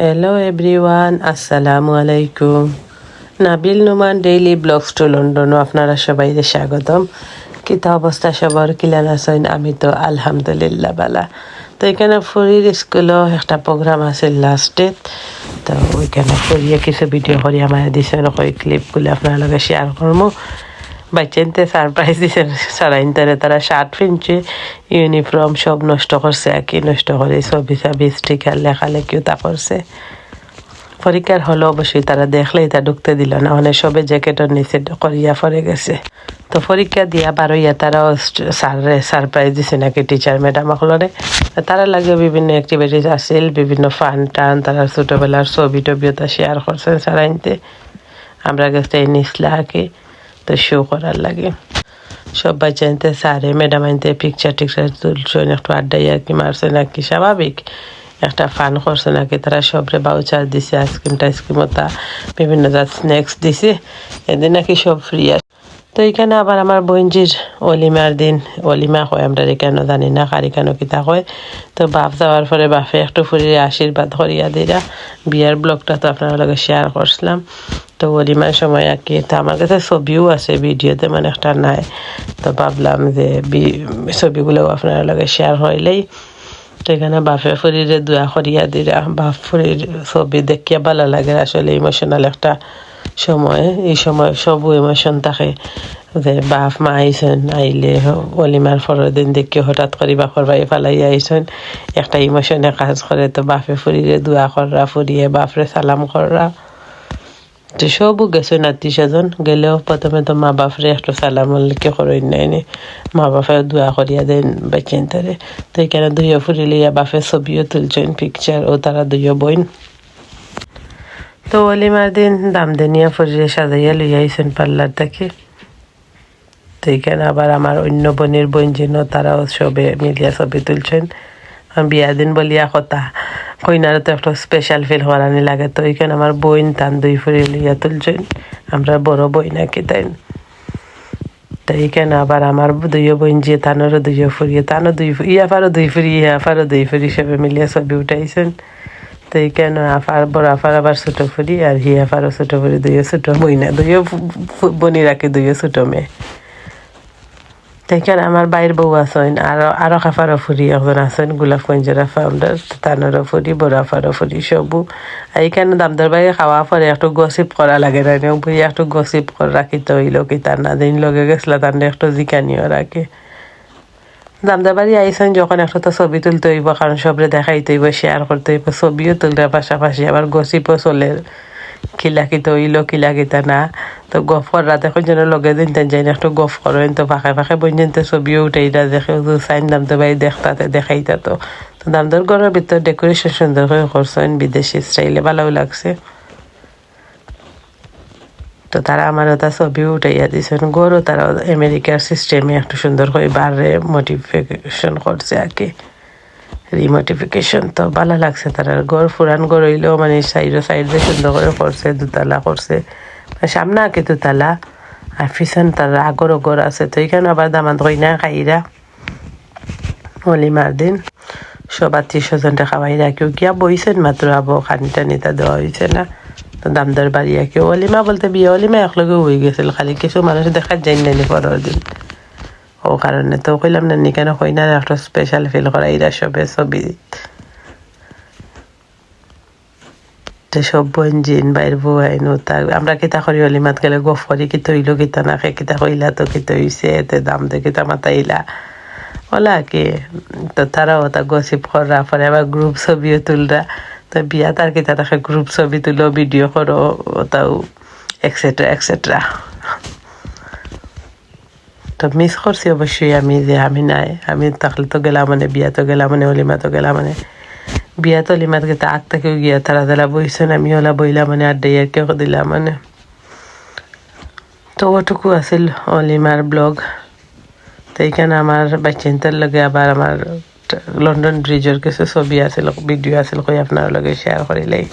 Hello everyone আসসালামু আলাইকুম Nabil Numan daily blogs to লন্ডনও আপনারা সবাই স্বাগতম কিতা অবস্থা সবার কিলান আছেন আমি তো আলহামদুলিল্লাহ বালা তো এখানে ফুরির স্কুলও একটা প্রোগ্রাম আছে লাস্ট তো ওইখানে ফুরিয়ে কিছু ভিডিও করি আমার ওই ক্লিপগুলো আপনার লগে শেয়ার করব বাচ্চানতে সারপ্রাইজ দিছে সারাইনতারে তারা শার্ট পিনছে ইউনিফর্ম সব নষ্ট করছে আর কি নষ্ট করে ছবি ছাবি স্টিকার লেখালেখিও তা করছে। পরীক্ষার হলো অবশ্যই তারা দেখলেই তা ঢুকতে দিল না মানে সবে জ্যাকেটের নিচে করিয়া পরে গেছে। তো পরীক্ষা দিয়া বারোইয়া তারাও স্যারে সারপ্রাইজ দিছে নাকি টিচার ম্যাডাম সকলরে তারা লাগে বিভিন্ন অ্যাক্টিভিটিস আছিল, বিভিন্ন ফান টান, তারা ছোটোবেলার ছবি টবিও তা শেয়ার করছেন সারাইনতে আমরা গেছে নিসলা আর কি তো শো করার লাগে। সব বাচ্চা সারে ম্যাডাম আনতে পিকচার টিকচার তুলছেন একটু আড্ডাই আর কি মারছে নাকি? স্বাভাবিক। একটা ফান করছে নাকি? তারা সবরে বাউচার দিছে, আইসক্রিম টাইসক্রিম তা বিভিন্ন জাত স্ন্যাক্স দিছে। এদিন নাকি সব ফ্রি আছে তো এখানে আবার আমার বঞ্জির অলিমার দিন। অলিমা হয় আমরা কেন জানি না, কারি কেন কিতা হয় তো বাপ যাওয়ার পরে বাপে একটু ফুরিয়ে আশীর্বাদ করিয়া দিরা। বিয়ার ব্লগটা তো আপনার লগে শেয়ার করছিলাম। তো অলিমার সময় আর কি তো আমার কাছে ছবিও আছে, ভিডিওতে মানে একটা নাই। তো ভাবলাম যে ছবিগুলো আপনার লগে শেয়ার হইলেই তো এখানে বাপে ফুরিরে দোয়া করিয়া দিরা বাপ ফুরির ছবি দেখিয়া ভালো লাগে, আসলে ইমোশনাল একটা সময়। এই সময় সব ইমোশন থাকে যে বাপ মা আইসেন আইলে অলিমার পরের দিন দেখি হঠাৎ করে বাপর বাড়ি ফালাই আইসেন একটা ইমোশনে কাজ করে, তো বাপে ফুরিরে দোয়া কররা, ফুরিয়ে বাপরে সালাম কররা। তো সবও গেছে আত্মীয় স্বজন গেলেও প্রথমে তো মা বাপরে একটু সালাম লিখে করেন নাইনি মা বাপে দোয়া করিয়া দেন বেচেন তারে তো এখানে দুইও ফুরিলিয়া বাপে ছবিও তুলছেন পিকচার ও তারা দুইও বইন তো অলিমার দিন দাম দেনিয়া ফুরিয়ে সাজাইয়া লইয়া আইসেন পার্লার থেকে তো এখানে আবার আমার অন্য বোনের বোন যেন তারাও সবে মিলিয়া ছবি তুলছেন বিয়া দিন বলিয়া কথা কইনার তো একটা স্পেশাল ফিল করানি লাগে তো এখানে আমার বইন তান দুই ফুরি লইয়া তুলছেন আমরা বড় বই নাকি তাই তো এইখানে আবার আমার দুইও বইন যে তানোরও দুইও ফুরিয়ে তানও দুই ইয়াফারও দুই ফুরি ইয়াফারও দুই ফুরি সবে মিলিয়া ছবি উঠাইছেন। তো এইখানে আফার বড় আফার আবার ছোটো ফুরি আর হি আফারও ছোটো ফুরি দুইও ছোটো বই না দুইও বনি রাখি দুইও ছোটো মেয়ে। সেইখানে আমার বাইর বউ আছেন আরও আরও খাফারও ফুরি একজন আছেন গোলাপগঞ্জের ফাউন্ডার তানোরও ফুরি বড়াফারও ফুরি সবু এইখানে দামদার বাইরে খাওয়া পরে একটু গসিপ করা লাগে না বই একটু গসিপ করে রাখিতে হইল কি তার না দিন লগে গেছিল তার একটু জিকানিও রাখে দামদার বাড়ি আইসেন যখন একটা তো ছবি তুলতে হইব কারণ সবরে দেখাইতে হইব শেয়ার করতে হইব ছবিও তুলতে পাশাপাশি আবার গসিপও চলে কিলাকিত হইল কিলাকিতা না। তো গফ করা দেখুন যেন লগে দিন তেন যাই একটু গফ করেন তো ফাঁকে ফাঁকে বইন তো ছবিও উঠাইটা দেখে সাইন দাম তো ভাই দেখতাতে দেখাইতা তো তো। দামদর ঘরের ভিতর ডেকোরেশন সুন্দর করে করছেন বিদেশি স্টাইলে ভালোও লাগছে। তো তারা আমার ওটা ছবি উঠাইয়া দিছেন গরু তারা আমেরিকার সিস্টেমে একটু সুন্দর করে বারে মোটিফিকেশন করছে আর কি রিমোটিফিকেশন তো ভালো লাগছে তারা। গড় ফুরান গড় হইলেও মানে সাইডে সাইডে সুন্দর করে করছে, দুতলা করছে। সামনে আঁকে দুতলা, আর পিছন তার আগরও গড় আছে। তো এখানে আবার দামান কইনা খাইরা অলিমার দিন। সব আত্মীয় স্বজনটা খাওয়াইরা কেউ গিয়া বইছেন মাত্র, আবো খানি টানি তা দেওয়া হয়েছে না। তো দামদার বাড়ি কেউ। অলিমা বলতে বিয়ে, অলিমা একলগে হয়ে গেছিল খালি। কিছু মানুষ দেখা যায় নানি পরের দিন। ও কারণে তো কইলাম না নি কেন কই না, একটা স্পেশাল ফিল করা, এরা সবে ছবি। সব বঞ্জিন বাইর বুয়াইন তা আমরা কিতা করি, অলিমাত গেলে গফ করি কি তৈল কিতা না, খে কিতা কইলা, তো কি তৈছে এতে দাম দে, কিতা মাতাইলা ওলা কি? তো তারাও তা গসিপ করা, পরে আবার গ্রুপ ছবিও তুলরা। তো বিয়া তার কিতা তাকে গ্রুপ ছবি তুলো ভিডিও করো, তাও এক্সেট্রা এক্সেট্রা তো মিস করছি অবশ্যই আমি যে আমি নাই আমি তাহলে তো গেলাম মানে বিয়া তো গেলাম মানে অলিমা তো গেলাম মানে বিয়া তো অলিমাত গেতে আগ থেকেও গিয়া তারা তারা বইছেন আমি ওলা বইলাম মানে আর কেউ দিলাম মানে তো ওটুকু আছিল অলিমার ব্লগ তো এইখানে আমার বাচ্চান্তার লগে আবার আমার লন্ডন ব্রিজের কিছু ছবি আছিল ভিডিও আছিল কই আপনার লগে শেয়ার করিলেই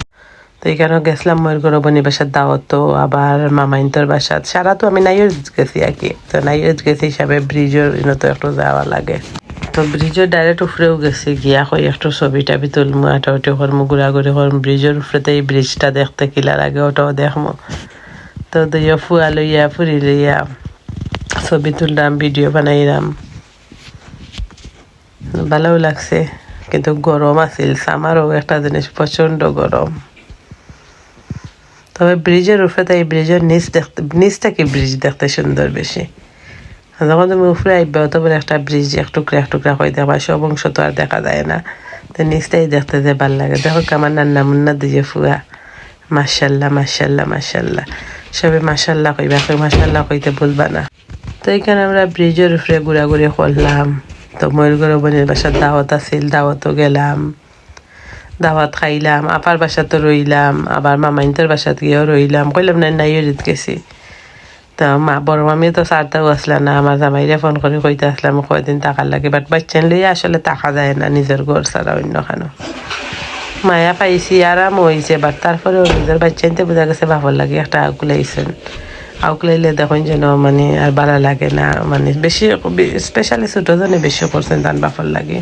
তো এখানে গেছিলাম ময়ূর গরবনী বাসার দাওয়াত, তো আবার মামাইন্তর বাসাত সারা তো আমি নাইয়ের গেছি আর কি। তো নাইয়ের গেছি হিসাবে ব্রিজের তো একটু যাওয়া লাগে। তো ব্রিজের ডাইরেক্ট উপরেও গেছি গিয়া কই একটু ছবি টাবি তুলমু, আটা উঠে করমু ঘোরাঘুরি করমু। ব্রিজের উপরেতে এই ব্রিজটা দেখতে কিলার আগে ওটাও দেখমু। তো দুইয়া ফুয়া লইয়া, ফুরি লইয়া ছবি তুললাম, ভিডিও বানাইলাম। ভালোও লাগছে, কিন্তু গরম আছিল। সামারও একটা জিনিস প্রচণ্ড গরম। তবে ব্রিজের উপরে তো এই ব্রিজের নিচ দেখতে নিচ থেকে ব্রিজ দেখতে সুন্দর বেশি। যখন তুমি উপরে আইবে বড় একটা ব্রিজ, এক টুকরা এক টুকরা হয়ে দেখবা, সব অংশ তো আর দেখা যায় না। তো নিচটাই দেখতে যে ভালো লাগে। দেখো কেমন নান্না মুন্না দিয়ে ফুয়া। মার্শাল্লাহ মার্শাল্লাহ মার্শাল্লাহ সবে মার্শাল্লাহ কইবা কই মার্শাল্লাহ কইতে ভুলবা না। তো এখানে আমরা ব্রিজের উপরে ঘোরাঘুরি করলাম। তো ময়ূরগড় বোনের বাসার দাওয়াত আছিল, দাওয়াতও গেলাম। দাওয়াত খাইলাম আপার বাসাতে রইলাম আবার মামাইনদের বাসাত গিয়েও রইলাম কইলাম না নাইয়রিত গেছি তো মা বড় মামি তো সারটাও আসলা না আমার জামাইরে ফোন করে কইতে আসলাম কয়দিন টাকার লাগে বাট বাচ্চান লইয়া আসলে টাকা যায় না নিজের ঘর ছাড়া অন্য খানো মায়া পাইছি আরাম হয়েছে বাট তারপরেও নিজের বাচ্চাইতে বোঝা গেছে বাপর লাগে একটা আউকুলাইছেন আউকলাইলে দেখুন যেন মানে আর ভালো লাগে না মানে বেশি স্পেশালি ছোটো জনে বেশি করছেন তান বাপর লাগে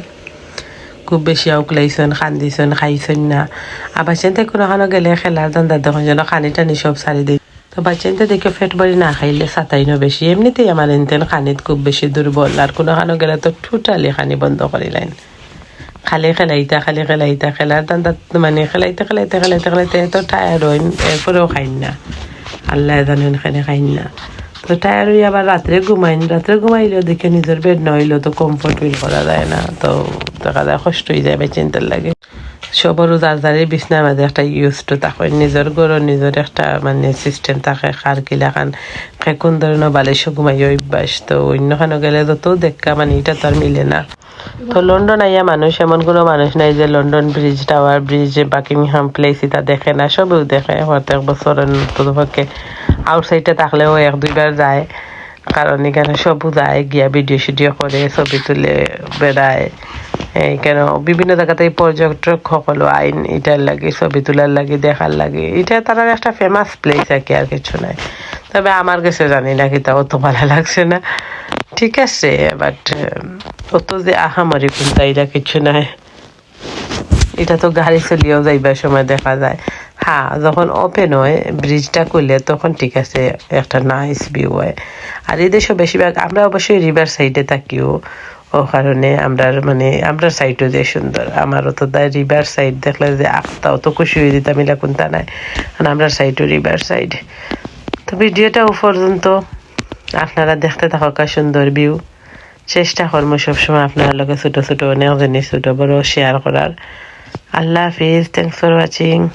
খুব বেশি আউকলাইছেন খান্দিছেন, খাইছেন না। আর বাচ্চাইতে কোনোখানো গেলে খেলার দান্দা দেখুন যেন খানি টানি সব সারি দিই। তো বাচ্চাইতে দেখে ফেট বাড়ি না খাইলে সাতাইনো বেশি। এমনিতেই আমার এনতেন খানিত খুব বেশি দুর্বল। আর কোনোখানো গেলে তো টোটালি খানি বন্ধ করিলেন খালি খেলাইতা খালি খেলাইতা, খেলার দান্দাত মানে খেলাইতে খেলাইতে খেলাইতে খেলাইতে এত টায়ার হইন, এরপরেও খাইন না। আল্লাহ জানেন এখানে খাইন না। তো টায়ার হয়ে আবার রাত্রে ঘুমাইন রাত্রে ঘুমাইলেও দেখে নিজের বেড না হইলেও তো কমফোর্ট ফিল করা যায় না তো দেখা যায় কষ্ট হয়ে যায় চিন্তার লাগে সবারও যার যারে বিছনার মাঝে একটা ইউজ টু থাকে নিজের গরো নিজের একটা মানে সিস্টেম থাকে কার কিলা খান কোন ধরনের বালিশ ঘুমাই অভ্যাস তো অন্যখানে গেলে যত দেখা মানে এটা তো আর মিলে না তো লন্ডন আইয়া মানুষ, এমন কোনো মানুষ নাই যে London Bridge Tower Bridge Buckingham Palace এটা দেখে না, সবেও দেখে। প্রত্যেক বছর অন্ততপক্ষে আউটসাইডে থাকলেও এক, দুইবার যায়। কারণ এখানে সবও যায়, গিয়া ভিডিও সিডিও করে, ছবি তুলে, বেড়ায়। এই কেন, বিভিন্ন জায়গাতে পর্যটক সকলো আইন এটার লাগে, ছবি তোলার লাগে, দেখার লাগে। এটা তারা একটা ফেমাস প্লেস আর কি, আর কিছু নাই। তবে আমার কাছে জানি না কি তা অত ভালো লাগছে না। ঠিক আছে বাট অত যে আহামারি কোনটা এটা কিছু নাই। এটা তো গাড়ি চলিয়েও যাইবার সময় দেখা যায়। হ্যাঁ যখন ওপেন হয় ব্রিজটা করলে তখন ঠিক আছে, একটা নাইস ভিউ হয়। আর এই দেশে বেশিরভাগ, আমরা অবশ্যই রিভার সাইডে থাকিও। ও কারণে আমরা মানে আমরা সাইডও যে সুন্দর। আমারও তো তাই রিভার সাইড দেখলে যে আখতাও তো খুশি হয়ে দিতাম এলা কোনটা নাই। আর আমরা সাইডও রিভার সাইড তো ভিডিওটা পর্যন্ত আপনারা দেখতে থাকা সুন্দর ভিউ চেষ্টা করব সবসময় আপনার লগে ছোট ছোট অনেক জিনিস, ছোট বড় শেয়ার করার। আল্লাহ হাফিজ থ্যাংকস ফর ওয়াচিং